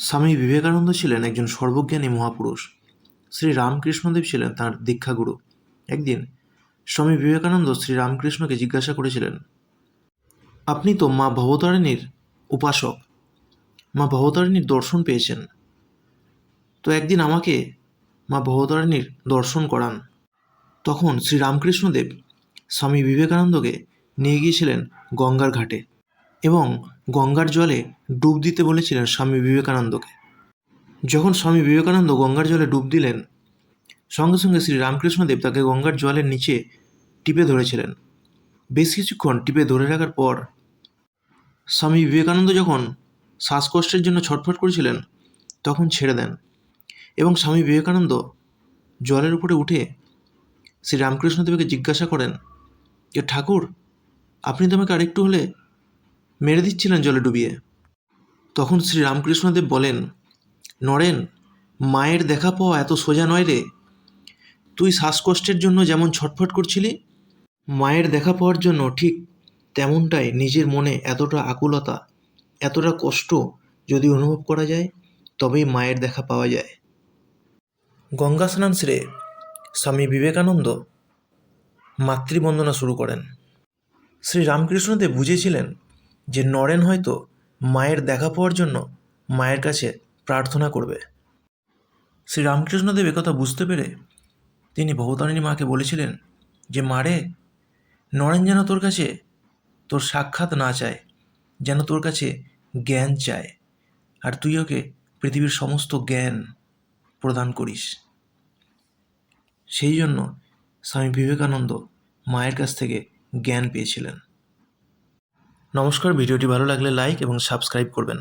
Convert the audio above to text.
স্বামী বিবেকানন্দ ছিলেন একজন সর্বজ্ঞানী মহাপুরুষ। শ্রী রামকৃষ্ণদেব ছিলেন তাঁর দীক্ষাগুরু। একদিন স্বামী বিবেকানন্দ শ্রী রামকৃষ্ণকে জিজ্ঞাসা করেছিলেন, আপনি তো মা ভবতারিণীর উপাসক। মা ভবতারিণীর দর্শন পেয়েছেন। তো একদিন আমাকে মা ভবতারিণীর দর্শন করান। তখন শ্রী রামকৃষ্ণদেব স্বামী বিবেকানন্দকে নিয়ে গিয়েছিলেন গঙ্গার ঘাটে। এবং গঙ্গার জলে ডুব দিতে বলেছিলেন স্বামী বিবেকানন্দকে। যখন স্বামী বিবেকানন্দ গঙ্গার জলে ডুব দিলেন, সঙ্গে সঙ্গে শ্রী রামকৃষ্ণদেব তাকে গঙ্গার জলের নিচে টিপে ধরেছিলেন। বেশ কিছুক্ষণ টিপে ধরে রাখার পর স্বামী বিবেকানন্দ যখন শ্বাসকষ্টের জন্য ছটফট করেছিলেন, তখন ছেড়ে দেন এবং স্বামী বিবেকানন্দ জলের উপরে উঠে শ্রী রামকৃষ্ণদেবকে জিজ্ঞাসা করেন যে ঠাকুর, আপনি তো আমাকে আরেকটু হলে মেরে দিচ্ছিলেন জলে ডুবিয়ে। তখন শ্রী রামকৃষ্ণদেব বলেন, নরেন, মায়ের দেখা পাওয়া এত সোজা নয় রে। তুই শ্বাসকষ্টের জন্য যেমন ছটফট করছিলি, মায়ের দেখা পাওয়ার জন্য ঠিক তেমনটাই নিজের মনে এতটা আকুলতা, এতটা কষ্ট যদি অনুভব করা যায়, তবেই মায়ের দেখা পাওয়া যায়। গঙ্গা স্নান সেরে স্বামী বিবেকানন্দ মাতৃবন্দনা শুরু করেন। শ্রী রামকৃষ্ণদেব বুঝেছিলেন যে নরেন হয়তো মায়ের দেখা পাওয়ার জন্য মায়ের কাছে প্রার্থনা করবে। শ্রী রামকৃষ্ণদেব একথা বুঝতে পেরে তিনি ভবতারিণী মাকে বলেছিলেন যে মারে নরেন যেন তোর কাছে তোর সাক্ষাৎ না চায়, যেন তোর কাছে জ্ঞান চায়, আর তুই ওকে পৃথিবীর সমস্ত জ্ঞান প্রদান করিস। সেই জন্য স্বামী বিবেকানন্দ মায়ের কাছ থেকে জ্ঞান পেয়েছিলেন। নমস্কার ভিডিওটি ভালো লাগলে লাইক এবং সাবস্ক্রাইব করবেন।